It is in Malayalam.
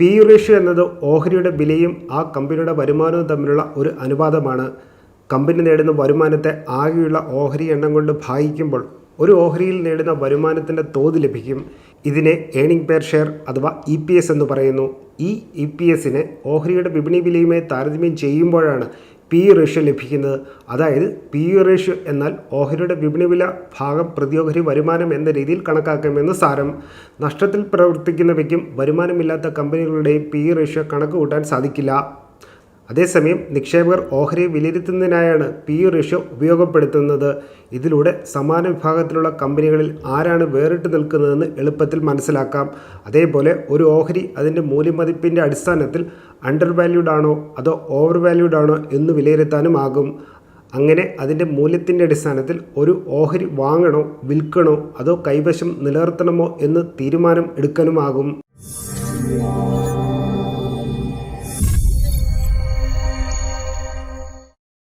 പി റേഷ്യോ എന്നത് ഓഹരിയുടെ വിലയും ആ കമ്പനിയുടെ വരുമാനവും തമ്മിലുള്ള ഒരു അനുപാതമാണ്. കമ്പനി നേടുന്ന വരുമാനത്തെ ആകെയുള്ള ഓഹരി എണ്ണം കൊണ്ട് ഭാഗിക്കുമ്പോൾ ഒരു ഓഹരിയിൽ നേടുന്ന വരുമാനത്തിന്റെ തോത് ലഭിക്കും. ഇതിനെ ഏണിംഗ് പെയർ ഷെയർ അഥവാ ഇ പി എസ് എന്ന് പറയുന്നു. ഈ ഇ പി എസിനെ ഓഹരിയുടെ വിപണി വിലയുമായി താരതമ്യം ചെയ്യുമ്പോഴാണ് പി റേഷ്യോ ലഭിക്കുന്നത്. അതായത് പി റേഷ്യോ എന്നാൽ ഓഹരിയുടെ വിപണി വില ഭാഗം പ്രതിയോഹരി വരുമാനം എന്ന രീതിയിൽ കണക്കാക്കാമെന്ന് സാരം. നഷ്ടത്തിൽ പ്രവർത്തിക്കുന്നവയ്ക്കും വരുമാനമില്ലാത്ത കമ്പനികളുടെയും പി റേഷ്യോ കണക്ക് കൂട്ടാൻ സാധിക്കില്ല. അതേസമയം നിക്ഷേപകർ ഓഹരി വിലയിരുത്തുന്നതിനായാണ് പി ഇ റേഷ്യോ ഉപയോഗപ്പെടുത്തുന്നത്. ഇതിലൂടെ സമാന വിഭാഗത്തിലുള്ള കമ്പനികളിൽ ആരാണ് വേറിട്ട് നിൽക്കുന്നതെന്ന് എളുപ്പത്തിൽ മനസ്സിലാക്കാം. അതേപോലെ ഒരു ഓഹരി അതിന്റെ മൂല്യമതിപ്പിന്റെ അടിസ്ഥാനത്തിൽ അണ്ടർ വാല്യൂഡ് ആണോ അതോ ഓവർ വാല്യൂഡ് ആണോ എന്ന് വിലയിരുത്താനുമാകും അങ്ങനെ അതിന്റെ മൂല്യത്തിന്റെ അടിസ്ഥാനത്തിൽ ഒരു ഓഹരി വാങ്ങണോ വിൽക്കണോ അതോ കൈവശം നിലനിർത്തണമോ എന്ന് തീരുമാനം എടുക്കാനുമാകും